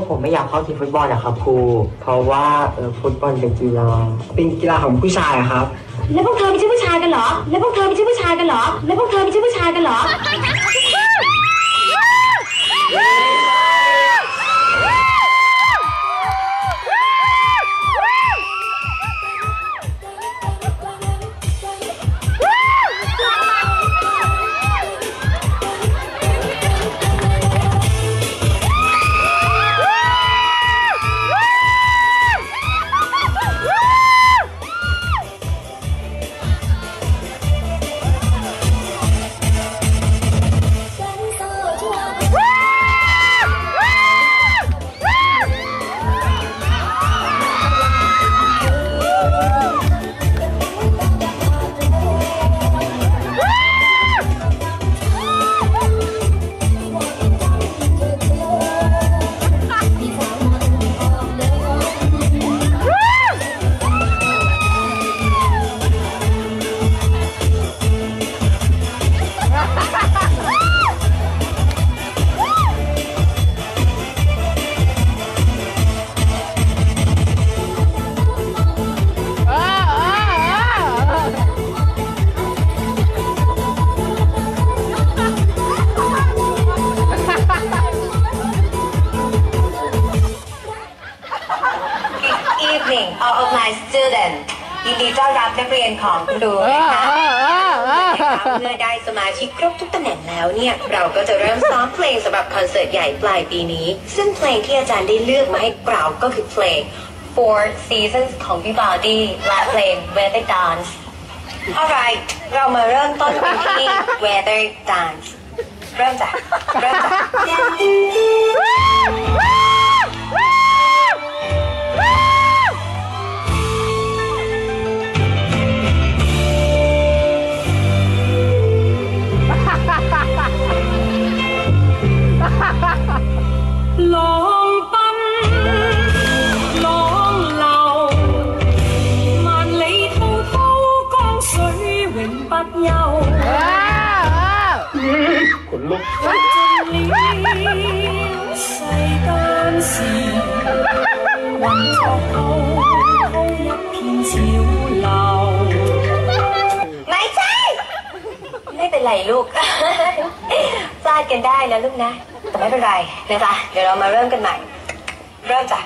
วกผมไม่อยากเข้าทีมฟุตบอลนะครับครู เพราะว่าเออฟุตบอลเป็นกีฬา เป็นกีฬาของผู้ชายครับ แล้วพวกเธอไม่ใช่ผู้ชายกันเหรอ แล้วพวกเธอไม่ใช่ผู้ชายกันเหรอ แล้วพวกเธอไม่ใช่ผู้ชายกันเหรอ ดีต้อนรับนักเรียนของคุณครูนะคะเมื่อได้สมาชิกครบทุกตำแหน่งแล้วเนี่ยเราก็จะเริ่มซ้อมเพลงสำหรับคอนเสิร์ตใหญ่ปลายปีนี้ ซึ่งเพลงที่อาจารย์ได้เลือกมาให้เราก็คือเพลง Four Seasons ของ Vivaldi และเพลง Weather Dance alright เรามาเริ่มต้นกันที่ Weather Dance เริ่มจากเริ่มจาก ห็นปักเหย้าขนลุกจนลิ้วใส่ตอสีวันชอบเอาเขายักพิงสิวเราไม่ใช่ ไม่เป็นไรลูกพลาดกันได้นะลูกนะ แต่ไม่เป็นไรนะคะเดี๋ยวเรามาเริ่มกันใหม่ เริ่มจ้ะ